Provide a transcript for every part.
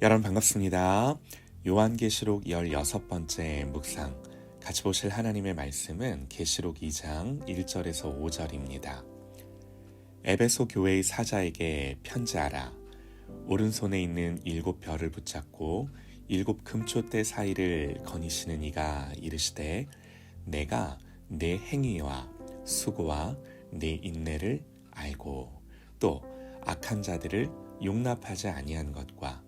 여러분 반갑습니다. 요한계시록 16번째 묵상 같이 보실 하나님의 말씀은 계시록 2장 1절에서 5절입니다. 에베소 교회의 사자에게 편지하라. 오른손에 있는 일곱 별을 붙잡고 일곱 금초대 사이를 거니시는 이가 이르시되 내가 내 행위와 수고와 내 인내를 알고 또 악한 자들을 용납하지 아니한 것과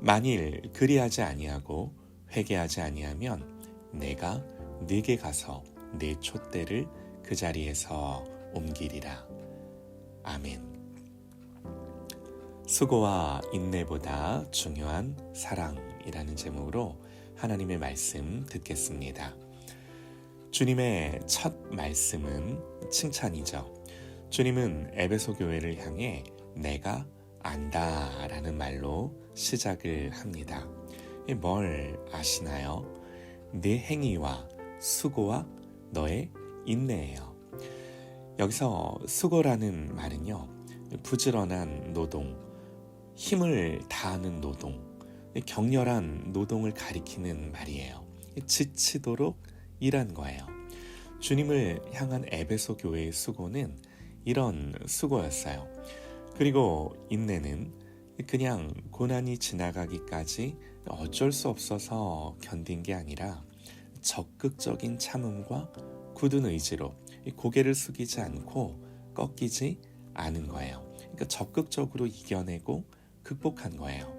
만일 그리하지 아니하고 회개하지 아니하면 내가 네게 가서 네 촛대를 그 자리에서 옮기리라. 아멘. 수고와 인내보다 중요한 사랑이라는 제목으로 하나님의 말씀 듣겠습니다. 주님의 첫 말씀은 칭찬이죠. 주님은 에베소 교회를 향해 내가 안다 라는 말로 시작을 합니다. 뭘 아시나요? 내 행위와 수고와 너의 인내예요. 여기서 수고라는 말은요, 부지런한 노동, 힘을 다하는 노동, 격렬한 노동을 가리키는 말이에요. 지치도록 일한 거예요. 주님을 향한 에베소 교회의 수고는 이런 수고였어요. 그리고 인내는 그냥 고난이 지나가기까지 어쩔 수 없어서 견딘 게 아니라 적극적인 참음과 굳은 의지로 고개를 숙이지 않고 꺾이지 않은 거예요. 그러니까 적극적으로 이겨내고 극복한 거예요.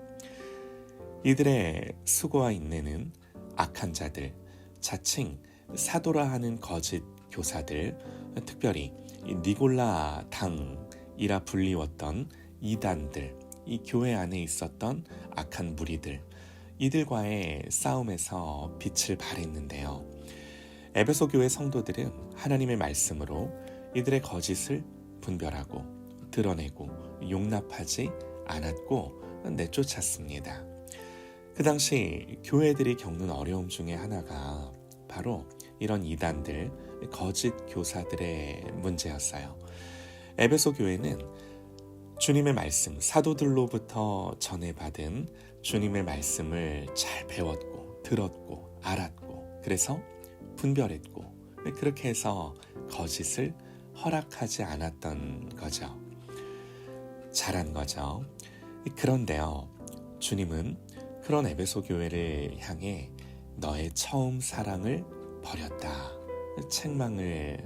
이들의 수고와 인내는 악한 자들, 자칭 사도라 하는 거짓 교사들, 특별히 니골라 당 이라 불리웠던 이단들, 이 교회 안에 있었던 악한 무리들, 이들과의 싸움에서 빛을 발했는데요. 에베소 교회 성도들은 하나님의 말씀으로 이들의 거짓을 분별하고 드러내고 용납하지 않았고 내쫓았습니다. 그 당시 교회들이 겪는 어려움 중에 하나가 바로 이런 이단들, 거짓 교사들의 문제였어요. 에베소 교회는 주님의 말씀, 사도들로부터 전해받은 주님의 말씀을 잘 배웠고, 들었고, 알았고, 그래서 분별했고, 그렇게 해서 거짓을 허락하지 않았던 거죠. 잘한 거죠. 그런데요, 주님은 그런 에베소 교회를 향해 너의 처음 사랑을 버렸다. 책망을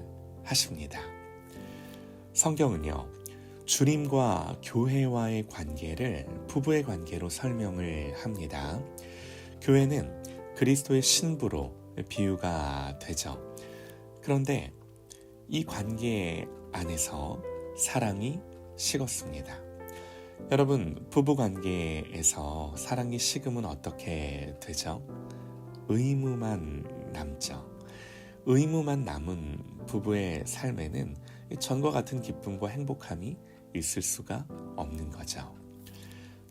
하십니다. 성경은요, 주님과 교회와의 관계를 부부의 관계로 설명을 합니다. 교회는 그리스도의 신부로 비유가 되죠. 그런데 이 관계 안에서 사랑이 식었습니다. 여러분, 부부 관계에서 사랑이 식으면 어떻게 되죠? 의무만 남죠. 의무만 남은 부부의 삶에는 전과 같은 기쁨과 행복함이 있을 수가 없는 거죠.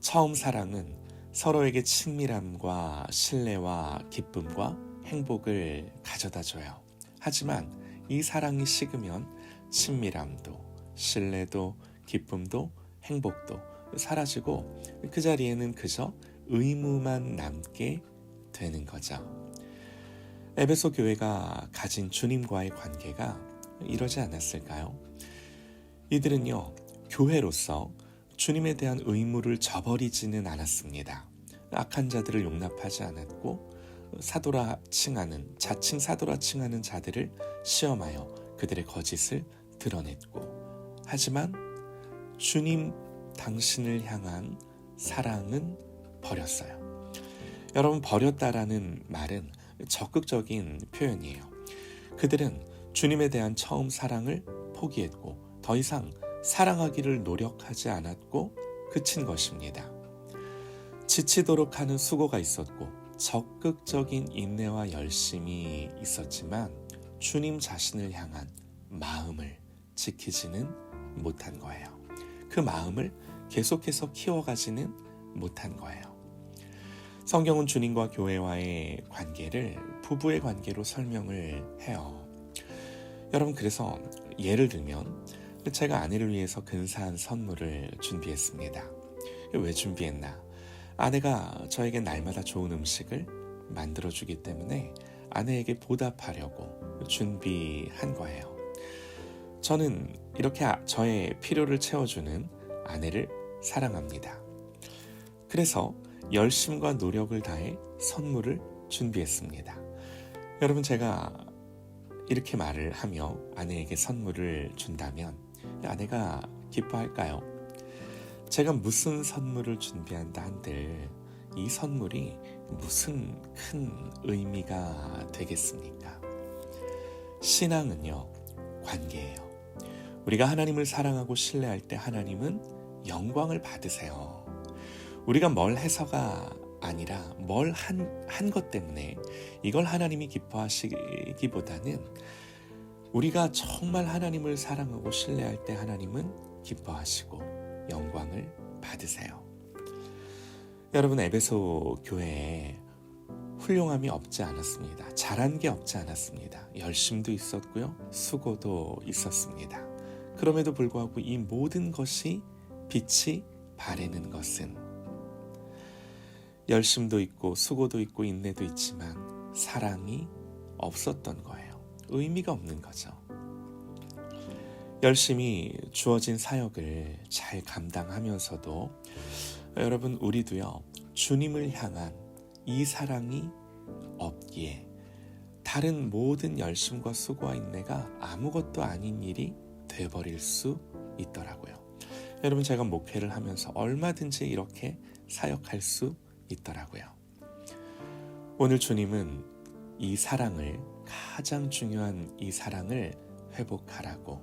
처음 사랑은 서로에게 친밀함과 신뢰와 기쁨과 행복을 가져다 줘요. 하지만 이 사랑이 식으면 친밀함도, 신뢰도, 기쁨도, 행복도 사라지고 그 자리에는 그저 의무만 남게 되는 거죠. 에베소 교회가 가진 주님과의 관계가 이러지 않았을까요? 이들은요, 교회로서 주님에 대한 의무를 저버리지는 않았습니다. 악한 자들을 용납하지 않았고 사도라 칭하는 자칭 사도라 칭하는 자들을 시험하여 그들의 거짓을 드러냈고 하지만 주님 당신을 향한 사랑은 버렸어요. 여러분 버렸다라는 말은 적극적인 표현이에요. 그들은 주님에 대한 처음 사랑을 포기했고 더 이상 사랑하기를 노력하지 않았고 그친 것입니다. 지치도록 하는 수고가 있었고 적극적인 인내와 열심이 있었지만 주님 자신을 향한 마음을 지키지는 못한 거예요. 그 마음을 계속해서 키워가지는 못한 거예요. 성경은 주님과 교회와의 관계를 부부의 관계로 설명을 해요. 여러분, 그래서 예를 들면 제가 아내를 위해서 근사한 선물을 준비했습니다. 왜 준비했나? 아내가 저에게 날마다 좋은 음식을 만들어주기 때문에 아내에게 보답하려고 준비한 거예요. 저는 이렇게 아- 저의 필요를 채워주는 아내를 사랑합니다. 그래서 열심과 노력을 다해 선물을 준비했습니다. 여러분, 제가 이렇게 말을 하며 아내에게 선물을 준다면 아내가 기뻐할까요? 제가 무슨 선물을 준비한다 한들 이 선물이 무슨 큰 의미가 되겠습니까? 신앙은요, 관계예요. 우리가 하나님을 사랑하고 신뢰할 때 하나님은 영광을 받으세요. 우리가 뭘 해서가 아니라 뭘 한, 한 것 때문에 이걸 하나님이 기뻐하시기보다는 우리가 정말 하나님을 사랑하고 신뢰할 때 하나님은 기뻐하시고 영광을 받으세요. 여러분, 에베소 교회에 훌륭함이 없지 않았습니다. 잘한 게 없지 않았습니다. 열심도 있었고요. 수고도 있었습니다. 그럼에도 불구하고 이 모든 것이 빛이 바래는 것은 열심도 있고 수고도 있고 인내도 있지만 사랑이 없었던 거예요. 의미가 없는 거죠. 열심히 주어진 사역을 잘 감당하면서도 여러분 우리도요 주님을 향한 이 사랑이 없기에 다른 모든 열심과 수고와 인내가 아무것도 아닌 일이 돼버릴 수 있더라고요. 여러분 제가 목회를 하면서 얼마든지 이렇게 사역할 수 있더라고요. 오늘 주님은 이 사랑을 가장 중요한 이 사랑을 회복하라고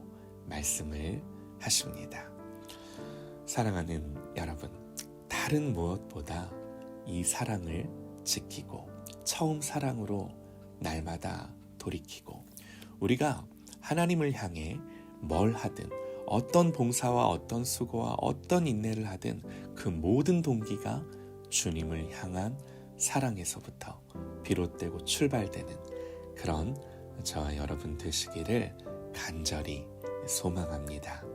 말씀을 하십니다. 사랑하는 여러분, 다른 무엇보다 이 사랑을 지키고 처음 사랑으로 날마다 돌이키고 우리가 하나님을 향해 뭘 하든 어떤 봉사와 어떤 수고와 어떤 인내를 하든 그 모든 동기가 주님을 향한 사랑에서부터 비롯되고 출발되는 그런 저와 여러분 되시기를 간절히 소망합니다.